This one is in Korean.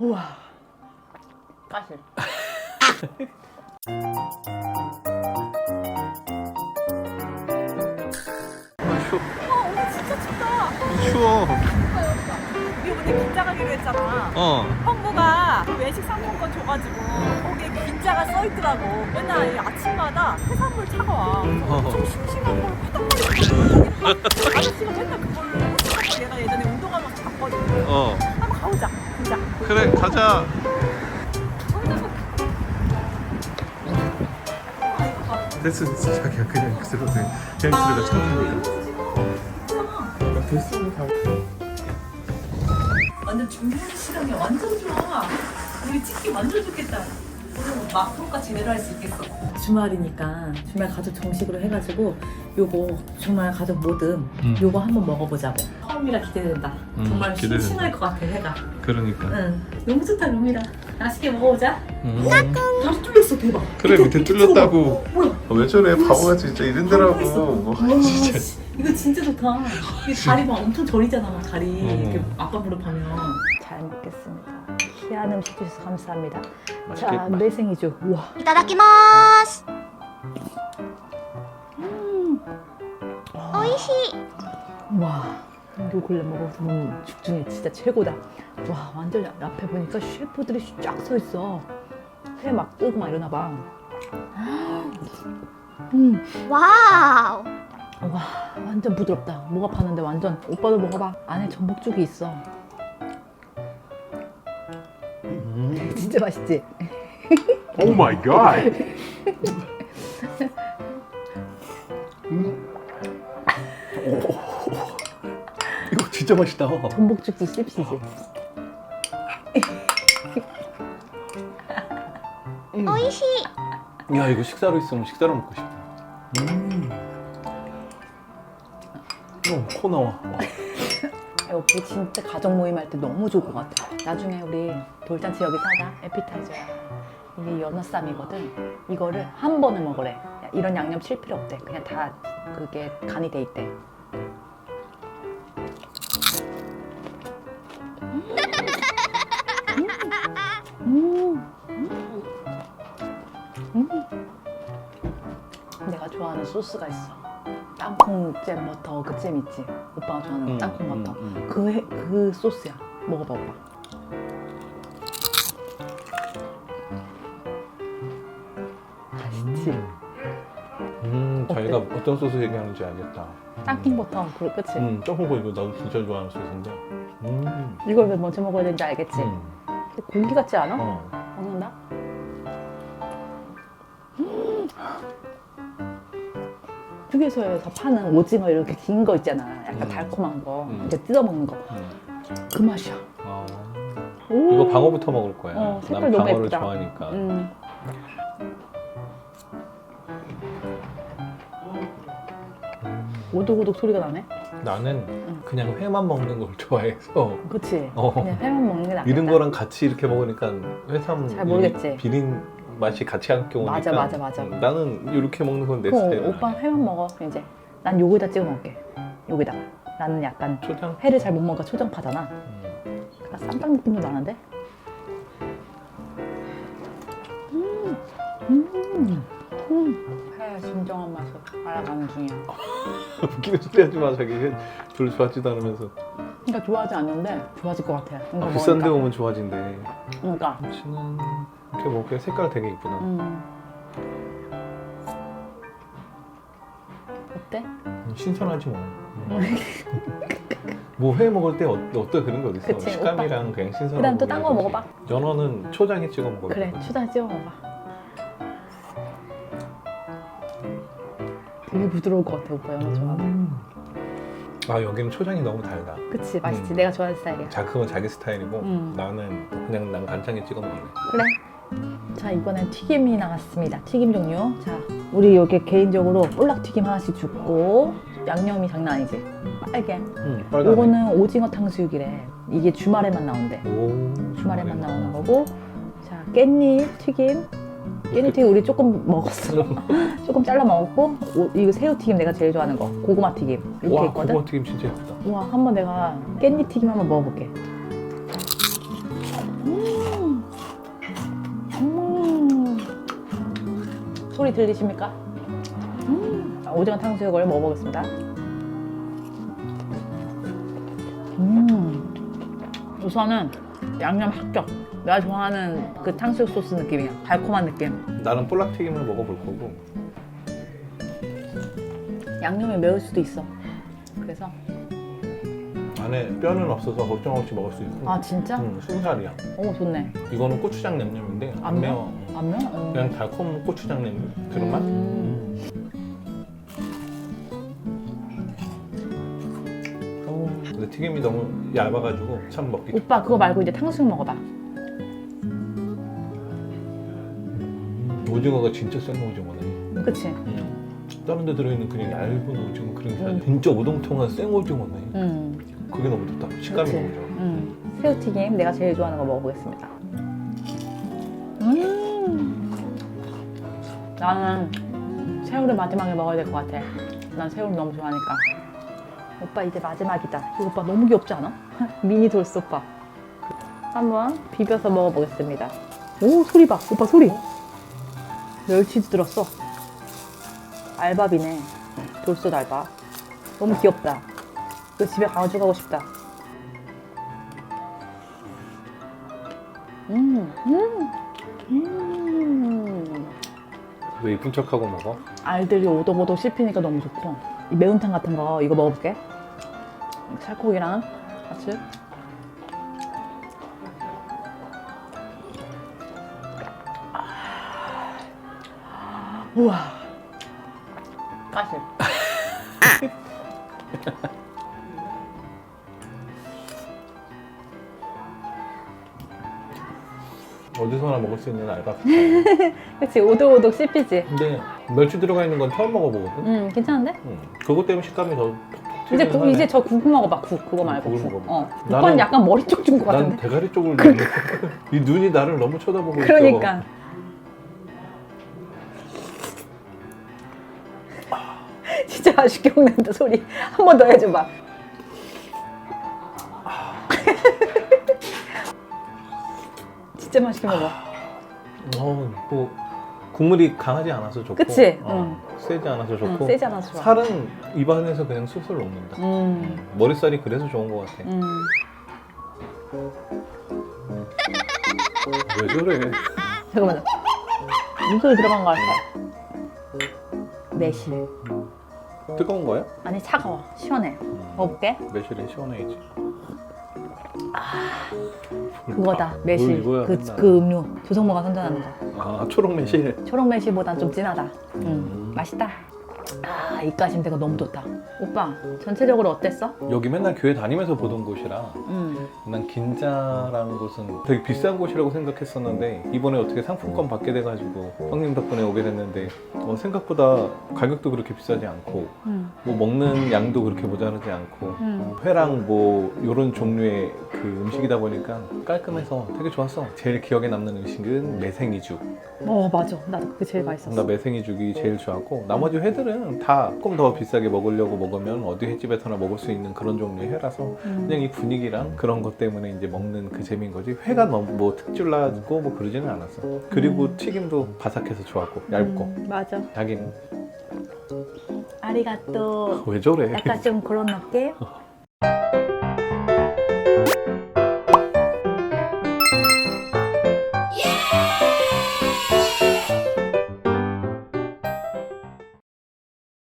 우와. 까실. 추워. 어, 오늘 진짜 춥다. 추워. 우리 오늘 긴자 가기로 했잖아. 어. 형부가 외식 상품권 줘가지고 거기에 긴자가 써있더라고. 맨날 이 아침마다 해산물 차가워. 어. 좀 싱싱한 걸 후딱거리고 아저씨가 맨날 그걸로 해산물 얘가 예전에 운동하면서 잡거든. 어. 그래 가자. 됐어 됐어 자기야 그냥 그대로 돼. 그냥 그대로 참기니까. 됐어. 완전 중요한 시간이 완전 좋아. 우리 찍기 완전 좋겠다. 막통까지 제대로 할 수 있겠어. 주말이니까 주말 가족 정식으로 해가지고 요거 주말 가족 모듬 음. 요거 한번 먹어보자고. 처음이라 기대된다. 음, 정말 기대된다. 싱싱할 것 같아 해가. 그러니까. 응. 너무 좋다 롱이라. 맛있게 먹어보자. 음. 다시 뚫렸어 대박. 그래 밑에 뚫렸다고. 뭐야? 어, 왜 저래 바보같이 진짜 이런 데라고. 뭐 와, 진짜. 씨, 이거 진짜 좋다. 이게 다리 막 엄청 저리잖아, 막 다리. 어. 이렇게 아빠 무릎 하면. 잘 먹겠습니다. 희한 음식 주셔서 감사합니다. 맛있게 자, 맛- 매생이죠. 우와. いただきます。美味しい。 와. 요 근래 먹어본 죽 중에 진짜 최고다. 와, 완전 앞에 보니까 셰프들이 쫙 서 있어. 회 막 뜨고 막 이러나 봐. 음, わーお。 와, 완전 부드럽다. 뭐가 파는데 완전. 오빠도 먹어봐. 안에 전복죽이 있어. 진짜 맛있지? 오 마이 갓. 이거 진짜 맛있다. 전복죽도 씹히지. 음. 오이시. 야 이거 식사로 있으면 식사로 먹고 싶다. 음. 어, 코 나와. 와. 우리 진짜 가족 모임 할 때 너무 좋을 것 같아. 나중에 우리 돌잔치 여기서 하자. 에피타이저야. 이게 연어쌈이거든. 이거를 한 번에 먹으래. 야, 이런 양념 칠 필요 없대. 그냥 다 그게 간이 돼 있대. 음. 음. 음. 내가 좋아하는 소스가 있어. 땅콩 잼 버터 그 잼 있지? 오빠가 좋아하는 땅콩 버터. 그, 해- 그 소스야. 먹어봐, 오빠. 맛있지? 음, 어때? 자기가 어떤 소스 얘기하는지 알겠다. 땅콩 버터, 그, 그치? 음, 조금 이거 나도 진짜 좋아하는 소스인데. 음. 이걸 왜 먼저 먹어야 되는지 알겠지? 음. 근데 고기 같지 않아? 어. 휴게소에서 파는 오징어 이렇게 긴 거 있잖아. 약간 음. 달콤한 거. 음. 이렇게 뜯어 먹는 거. 음. 그 맛이야. 아. 오. 이거 방어부터 먹을 거야. 어, 색깔 난 너무 방어를 예쁘다. 좋아하니까. 음. 음. 오독오독 소리가 나네. 나는 그냥 회만 먹는 걸 좋아해서 그치? 어. 그냥 회만 먹는 게 낫겠다. 이런 거랑 같이 이렇게 먹으니까 회삼 잘 모르겠지? 이 비린 맛이 같이 함께 오니까 맞아, 맞아, 맞아. 음, 나는 이렇게 먹는 건내 어, 스타일 오빠 회만 먹어 이제. 난 요거에다 찍어 먹을게. 여기다가. 나는 약간 초장 회를 잘 못 먹어 초장파잖아. 음. 나 쌈장 느낌도 나는데? 음, 음, 음. 회 진정한 맛을 알아가는 중이야. 웃기는 소리 하지 마 자기 회 별로 좋아하지도 않으면서 그러니까 좋아하지 않는데 좋아질 것 같아. 아, 비싼 데 먹으니까. 오면 좋아진대 그러니까. 김치는 이렇게 먹기에 색깔 되게 이쁘다 음. 어때? 음, 신선하지 뭐. 뭐 회 먹을 때 어, 어떤 그런 거 어딨어? 그치, 식감이랑 그냥 신선한 그다음 또 딴 거 먹어봐. 연어는 초장에 찍어 먹어. 그래, 초장 찍어 먹어봐. 되게 부드러울 것 같아, 오빠 연어 좋아하면. 음. 아 여기는 초장이 너무 달다. 그치, 맛있지. 음. 내가 좋아하는 스타일이야. 자 그건 자기 스타일이고 음. 나는 그냥 난 간장에 찍어 먹을래. 그래. 자, 이번엔 튀김이 나왔습니다. 튀김 종류. 자, 우리 여기 개인적으로 볼락 튀김 하나씩 줍고, 양념이 장난 아니지? 빨개. 음, 빨간. 요거는 오징어 탕수육이래. 이게 주말에만 나온대. 오 주말에만 나오는 거고. 자, 깻잎 튀김. 깻잎튀김 우리 조금 먹었어. 조금 잘라 먹었고 오, 이거 새우 튀김 내가 제일 좋아하는 거 고구마 튀김 이렇게 와 있거든. 고구마 튀김 진짜 예쁘다. 와 한번 내가 깻잎 튀김 한번 먹어볼게. 음. 음. 소리 들리십니까? 음. 오징어 탕수육을 먹어보겠습니다. 음. 우선은 양념 합격. 내가 좋아하는 그 탕수육 소스 느낌이야. 달콤한 느낌. 나는 볼락튀김을 먹어볼 거고 양념이 매울 수도 있어. 그래서 안에 뼈는 없어서 걱정 없이 먹을 수 있고 아 진짜? 음, 순살이야 오 좋네. 이거는 고추장 냄새인데 안, 안 매워 안 매워? 어. 그냥 달콤 고추장 냄새 그런 맛? 음. 오. 근데 튀김이 너무 얇아가지고 참 먹기 오빠 그거 말고 이제 탕수육 먹어봐. 오징어가 진짜 센 오징어네 그치? 음. 다른 데 들어있는 그냥 얇은 오징어 그런 게 음. 아니라 진짜 오동통한 생 오징어네 음. 그게 너무 좋다 식감이 그치? 너무 좋아 음. 새우튀김 내가 제일 좋아하는 거 먹어보겠습니다. 음. 나는 새우를 마지막에 먹어야 될 것 같아. 난 새우를 너무 좋아하니까. 오빠 이제 마지막이다. 이거 오빠 너무 귀엽지 않아? 미니 돌솥밥. 한번 비벼서 먹어보겠습니다. 오 소리 봐. 오빠 소리. 멸치도 들었어. 알밥이네. 돌솥 알밥. 너무 귀엽다. 이거 집에 가져가고 싶다. 음, 음, 음. 왜 이쁜 척하고 먹어? 알들이 오독오독 씹히니까 너무 좋고 이 매운탕 같은 거 이거 먹어볼게 살코기랑 같이 우와 가시 어디서나 먹을 수 있는 알밥 비슷하네. 그치 오독오독 씹히지 근데 멸치 들어가 있는 건 처음 먹어보거든 음 괜찮은데? 음. 그것 때문에 식감이 더 이제 그, 이제 하네. 저 국 먹어봐 국 그거 말고 국을 국 먹어봐. 어. 나는- 오빠는 약간 머리 쪽 준 것 난 같은데 대가리 쪽을 그러니까. 이 눈이 나를 너무 쳐다보고 그러니까 맛있게 먹는다 소리. 한 번 더 해줘봐. 진짜 맛있게 먹어. 어, 뭐 국물이 강하지 않아서 좋고 그치? 어, 세지 않아서 응, 좋고 세지 않아서 좋아. 살은 입안에서 그냥 술술 녹는다. 음, 머리살이 그래서 좋은 것 같아. 음. 왜 저래? 잠깐만요. 무슨 들어간 거 같아? 매실 뜨거운 거야? 아니 차가워. 시원해. 먹어볼게. 매실은 시원해야지. 그거다. 뭘 매실. 그, 맨날. 그 음료. 조성모가 선전하는 거 아 초록 매실. 초록 매실보단 좀 진하다. 음, 음. 맛있다. 아, 입가심대가 너무 좋다. 오빠, 전체적으로 어땠어? 여기 맨날 교회 다니면서 보던 곳이라 음, 난 긴자라는 곳은 되게 비싼 곳이라고 생각했었는데 이번에 어떻게 상품권 받게 돼가지고 형님 덕분에 오게 됐는데 어, 생각보다 가격도 그렇게 비싸지 않고 음, 뭐 먹는 양도 그렇게 모자르지 않고 음. 회랑 뭐 이런 종류의 그 음식이다 보니까 깔끔해서 되게 좋았어 제일 기억에 남는 음식은 매생이죽 어, 맞아. 나도 그게 제일 맛있었어. 나 매생이죽이 제일 좋았고 나머지 회들은 다 조금 더 비싸게 먹으려고 먹으면 어디 횟집에서나 먹을 수 있는 그런 종류의 회라서 음. 그냥 이 분위기랑 그런 것 때문에 이제 먹는 그 재미인 거지 회가 너무 뭐 특출나고 뭐 그러지는 않았어 그리고 튀김도 바삭해서 좋았고 얇고 음, 맞아. 자기는 아리가또. 왜 저래 약간 좀 그런 느낌?